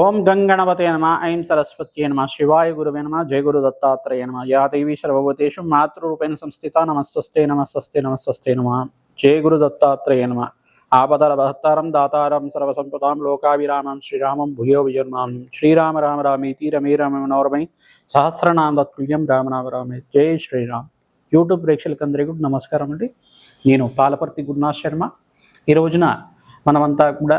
ఓం గంగణవతే నమ ఐం సరస్వత్యే నమ శివాయ గురువే నమ జయ గురు దత్తాత్రేయ నమ యా దేవి సర్వభూతేషు మాతృరూపేణ సంస్థిత నమస్తస్తే నమస్తస్తే నమస్తస్తే నమ జయ గురు దత్తాత్రేయ నమ ఆపదల భక్తారం దాతారం సర్వసంపదాం లోకావిరామం శ్రీరామం భూయో విజర్మాం శ్రీరామ రామ రామేతి రమే రామ మనోరమై సహస్రనామ తత్తుల్యం రామనామ రామే జై శ్రీరామ్. యూట్యూబ్ ప్రేక్షకులందరికీ కూడా నమస్కారం అండి. నేను పాలపర్తి గురునాథ్ శర్మ. ఈ రోజున మనమంతా కూడా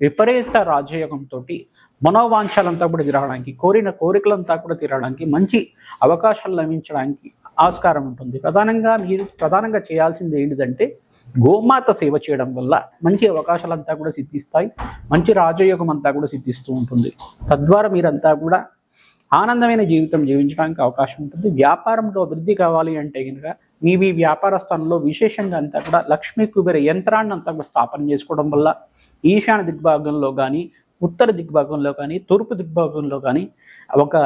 విపరీత రాజయోగంతో మనోవాంఛలంతా కూడా తిరగడానికి కోరిన కోరికలంతా కూడా తీరడానికి మంచి అవకాశాలు లభించడానికి ఆస్కారం ఉంటుంది. ప్రధానంగా మీరు ప్రధానంగా చేయాల్సింది ఏంటిదంటే గోమాత సేవ చేయడం వల్ల మంచి అవకాశాలంతా కూడా సిద్ధిస్తాయి మంచి రాజయోగం అంతా కూడా సిద్ధిస్తూ ఉంటుంది. తద్వారా మీరంతా కూడా ఆనందమైన జీవితం జీవించడానికి అవకాశం ఉంటుంది. వ్యాపారంలో అభివృద్ధి కావాలి అంటే కనుక మీ మీ వ్యాపార స్థానంలో విశేషంగా అంతా కూడా లక్ష్మీ కుబేర యంత్రాన్ని అంతా కూడా స్థాపన చేసుకోవడం వల్ల ఈశాన్య దిగ్భాగంలో కానీ ఉత్తర దిగ్భాగంలో కానీ తూర్పు దిగ్భాగంలో కానీ ఒక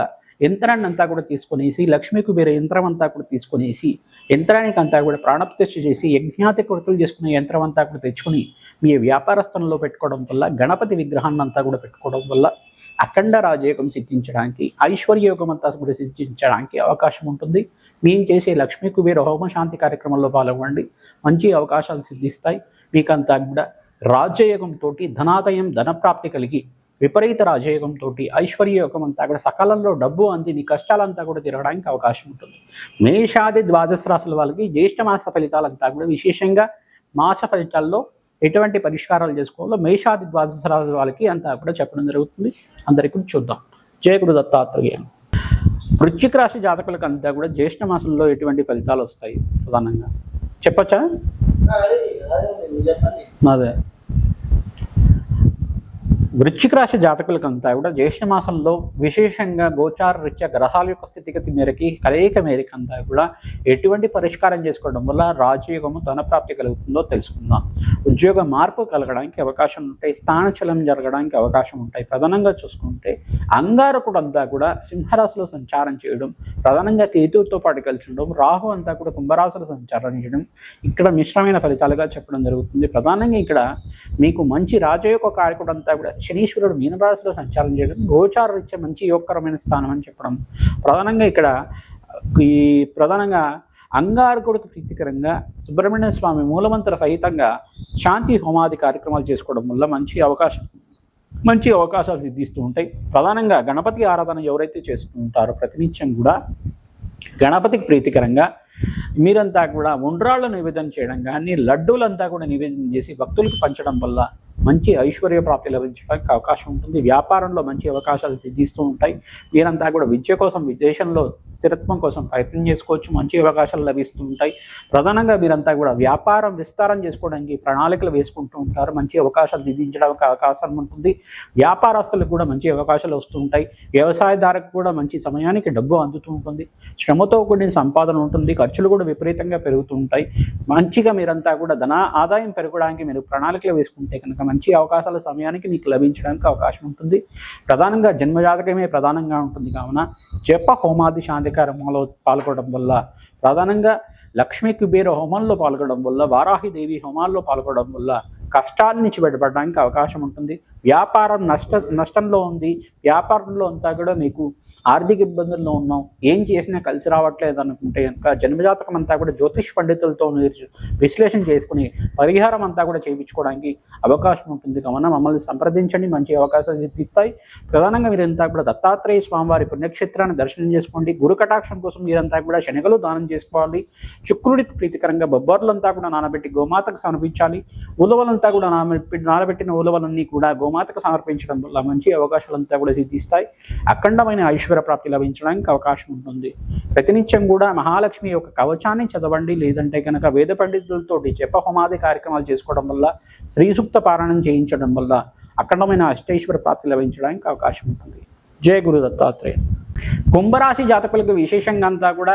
యంత్రాన్ని అంతా కూడా తీసుకునేసి లక్ష్మీ కుబేర యంత్రం అంతా కూడా తీసుకునేసి యంత్రానికి అంతా కూడా ప్రాణప్రతిష్ఠ చేసి యజ్ఞాతి కొరతలు చేసుకునే యంత్రం అంతా కూడా తెచ్చుకొని మీ వ్యాపార స్థలంలో పెట్టుకోవడం వల్ల గణపతి విగ్రహాన్ని అంతా కూడా పెట్టుకోవడం వల్ల అఖండ రాజయోగం సిద్ధించడానికి ఐశ్వర్యయోగం అంతా కూడా సిద్ధించడానికి అవకాశం ఉంటుంది. మేము చేసే లక్ష్మీ కుబేర హోమ శాంతి కార్యక్రమంలో పాల్గొనండి. మంచి అవకాశాలు సిద్ధిస్తాయి. మీకంతా కూడా రాజయోగంతో ధనాదయం ధనప్రాప్తి కలిగి విపరీత రాజయోగంతో ఐశ్వర్యయోగం అంతా కూడా సకాలంలో డబ్బు అంది మీ కష్టాలంతా కూడా తిరగడానికి అవకాశం ఉంటుంది. మేషాది ద్వాదశ రాశుల వాళ్ళకి జ్యేష్ఠ మాస ఫలితాలంతా కూడా విశేషంగా మాస ఫలితాల్లో ఎటువంటి పరిష్కారాలు చేసుకోవాలో మేషాది ద్వాదశ రాశుల వాళ్ళకి అంతా కూడా చెప్పడం జరుగుతుంది. అందరికీ కూడా చూద్దాం. జయ గురు దత్తాత్రేయ. వృశ్చిక రాశి జాతకులకు అంతా కూడా జ్యేష్ఠ మాసంలో ఎటువంటి ఫలితాలు వస్తాయి ప్రధానంగా? చెప్పచ్చా? అదే అదే మీరు చెప్పండి అదే వృశ్చిక రాశి జాతకులకంతా కూడా జ్యేష్ఠ మాసంలో విశేషంగా గోచార రీత్యా గ్రహాల యొక్క స్థితిగతి మేరకి కలయిక మేరకు అంతా కూడా ఎటువంటి పరిష్కారం చేసుకోవడం వల్ల రాజయోగము ధన ప్రాప్తి కలుగుతుందో తెలుసుకుందాం. ఉద్యోగ మార్పు కలగడానికి అవకాశం ఉంటాయి స్థానచలం జరగడానికి అవకాశం ఉంటాయి. ప్రధానంగా చూసుకుంటే అంగారకుడు అంతా కూడా సింహరాశిలో సంచారం చేయడం ప్రధానంగా కేతువుతో పాటు కలిసి ఉండడం రాహు అంతా కూడా కుంభరాశిలో సంచారం చేయడం ఇక్కడ మిశ్రమైన ఫలితాలుగా చెప్పడం జరుగుతుంది. ప్రధానంగా ఇక్కడ మీకు మంచి రాజయోగ కారకుడు అంతా కూడా శనీశ్వరుడు మీనరాశిలో సంచారం చేయడం గోచారరీత్యా మంచి యోగకరమైన స్థానం అని చెప్పడం. ప్రధానంగా ఇక్కడ ఈ ప్రధానంగా అంగారకుడికి ప్రీతికరంగా సుబ్రహ్మణ్య స్వామి మూలమంత్ర సహితంగా శాంతి హోమాది కార్యక్రమాలు చేసుకోవడం వల్ల మంచి అవకాశం మంచి అవకాశాలు సిద్ధిస్తూ ఉంటాయి. ప్రధానంగా గణపతి ఆరాధన ఎవరైతే చేస్తూ ఉంటారో ప్రతినిత్యం కూడా గణపతికి ప్రీతికరంగా మీరంతా కూడా ఉండ్రాళ్ళు నివేదన చేయడం కానీ లడ్డూలంతా కూడా నివేదన చేసి భక్తులకు పంచడం వల్ల మంచి ఐశ్వర్య ప్రాప్తి లభించడానికి అవకాశం ఉంటుంది. వ్యాపారంలో మంచి అవకాశాలు సిద్ధిస్తూ ఉంటాయి. మీరంతా కూడా విద్య కోసం విదేశంలో స్థిరత్వం కోసం ప్రయత్నం చేసుకోవచ్చు. మంచి అవకాశాలు లభిస్తూ ఉంటాయి. ప్రధానంగా మీరంతా కూడా వ్యాపారం విస్తారం చేసుకోవడానికి ప్రణాళికలు వేసుకుంటూ ఉంటారు. మంచి అవకాశాలు సిద్ధించడానికి అవకాశం ఉంటుంది. వ్యాపారస్తులకు కూడా మంచి అవకాశాలు వస్తూ ఉంటాయి. వ్యవసాయదారులకు కూడా మంచి సమయానికి డబ్బు అందుతూ ఉంటుంది. శ్రమతో కూడిన సంపాదన ఉంటుంది. ఖర్చులు కూడా విపరీతంగా పెరుగుతూ ఉంటాయి. మంచిగా మీరంతా కూడా ధన ఆదాయం పెరగడానికి మీరు ప్రణాళికలు వేసుకుంటే కనుక మంచి అవకాశాల సమయానికి మీకు లభించడానికి అవకాశం ఉంటుంది. ప్రధానంగా జన్మజాతకమే ప్రధానంగా ఉంటుంది. కావున జప హోమాది శాంతి పాల్గొనడం వల్ల ప్రధానంగా లక్ష్మీ కుబేర హోమంలో పాల్గొనడం వల్ల వారాహిదేవి హోమాల్లో పాల్గొనడం వల్ల కష్టాల నుంచి బయటపడడానికి అవకాశం ఉంటుంది. వ్యాపారం నష్ట నష్టంలో ఉంది. వ్యాపారంలో అంతా కూడా మీకు ఆర్థిక ఇబ్బందుల్లో ఉన్నాం. ఏం చేసినా కలిసి రావట్లేదు అనుకుంటే కనుక జన్మజాతకం అంతా కూడా జ్యోతిష్ పండితులతో మీరు విశ్లేషణ చేసుకుని పరిహారం అంతా కూడా చేయించుకోవడానికి అవకాశం ఉంటుంది. కావున మమ్మల్ని సంప్రదించండి. మంచి అవకాశాలు ఇస్తాయి ప్రధానంగా మీరంతా కూడా దత్తాత్రేయ స్వామివారి పుణ్యక్షేత్రాన్ని దర్శనం చేసుకోండి. గురు కటాక్షం కోసం మీరంతా కూడా శనగలు దానం చేసుకోవాలి. శుక్రుడికి ప్రీతికరంగా బొబ్బర్లంతా కూడా నానబెట్టి గోమాతకు సమర్పించాలి. ఉలవలంతా కూడా నానబెట్టిన ఉలవలన్నీ కూడా గోమాతకు సమర్పించడం వల్ల మంచి అవకాశాలంతా కూడా సిద్ధిస్తాయి. అఖండమైన ఐశ్వర్య ప్రాప్తి లభించడానికి అవకాశం ఉంటుంది. ప్రతినిత్యం కూడా మహాలక్ష్మి యొక్క కవచాన్ని చదవండి లేదంటే కనుక వేద పండితులతోటి జప హోమాది కార్యక్రమాలు చేసుకోవడం వల్ల శ్రీ సూక్త పారాయణం చేయించడం వల్ల అఖండమైన అష్టైశ్వర ప్రాప్తి లభించడానికి అవకాశం ఉంటుంది. జయ గురు దత్తాత్రేయ కుంభరాశి జాతకులకు విశేషంగా అంతా కూడా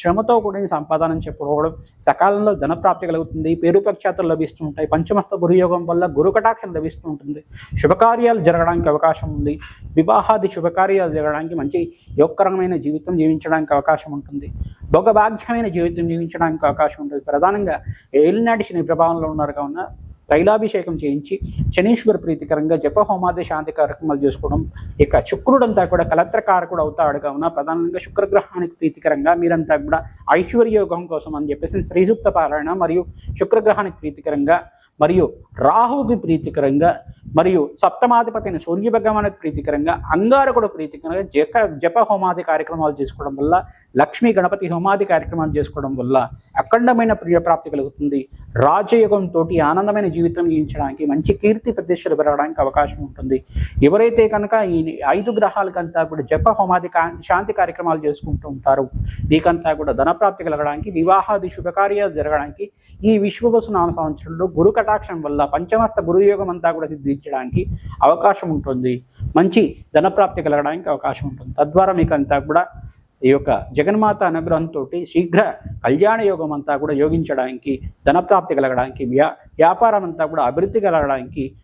శ్రమతో కూడిన సంపాదన చెప్పుకోవడం సకాలంలో ధనప్రాప్తి కలుగుతుంది పేరు ప్రఖ్యాతులు లభిస్తూ ఉంటాయి పంచమస్త గురుయోగం వల్ల గురు కటాక్షం లభిస్తూ ఉంటుంది శుభకార్యాలు జరగడానికి అవకాశం ఉంది వివాహాది శుభకార్యాలు జరగడానికి మంచి యోగకరమైన జీవితం జీవించడానికి అవకాశం ఉంటుంది భోగభాగ్యమైన జీవితం జీవించడానికి అవకాశం ఉంటుంది. ప్రధానంగా ఏలినాటి శని ప్రభావంలో ఉన్నారు కావున తైలాభిషేకం చేయించి శనీశ్వర ప్రీతికరంగా జప హోమాది శాంతి కార్యక్రమాలు చేసుకోవడం ఇక శుక్రుడంతా కూడా కలత్రకారకుడు అవుతాడు కావున ప్రధానంగా శుక్రగ్రహానికి ప్రీతికరంగా మీరంతా కూడా ఐశ్వర్యోగం కోసం అని చెప్పేసి శ్రీసూక్త పారాయణ మరియు శుక్రగ్రహానికి ప్రీతికరంగా మరియు రాహువుకి ప్రీతికరంగా మరియు సప్తమాధిపతి అయిన సూర్య భగవానికి ప్రీతికరంగా అంగారకుడు ప్రీతికరంగా జప జప హోమాది కార్యక్రమాలు చేసుకోవడం వల్ల లక్ష్మీ గణపతి హోమాది కార్యక్రమాలు చేసుకోవడం వల్ల అఖండమైన ప్రియప్రాప్తి కలుగుతుంది. రాజయోగంతో ఆనందమైన జీవితం జీవించడానికి మంచి కీర్తి ప్రతిష్టలు పెరగడానికి అవకాశం ఉంటుంది. ఎవరైతే కనుక ఈ ఐదు గ్రహాలకంతా కూడా జప హోమాది కా- శాంతి కార్యక్రమాలు చేసుకుంటూ ఉంటారు మీకంతా కూడా ధనప్రాప్తి కలగడానికి వివాహాది శుభకార్యాలు జరగడానికి ఈ విశ్వవసు నామ సంవత్సరంలో గురు కటాక్షం వల్ల పంచమస్త గురుయోగం అంతా కూడా సిద్ధించడానికి అవకాశం ఉంటుంది. మంచి ధనప్రాప్తి కలగడానికి అవకాశం ఉంటుంది. తద్వారా మీకంతా కూడా ఈ యొక్క జగన్మాత అనుగ్రహంతో శీఘ్ర కళ్యాణ యోగం అంతా కూడా యోగించడానికి ధనప్రాప్తి కలగడానికి వ్యా వ్యాపారం అంతా కూడా అభివృద్ధి కలగడానికి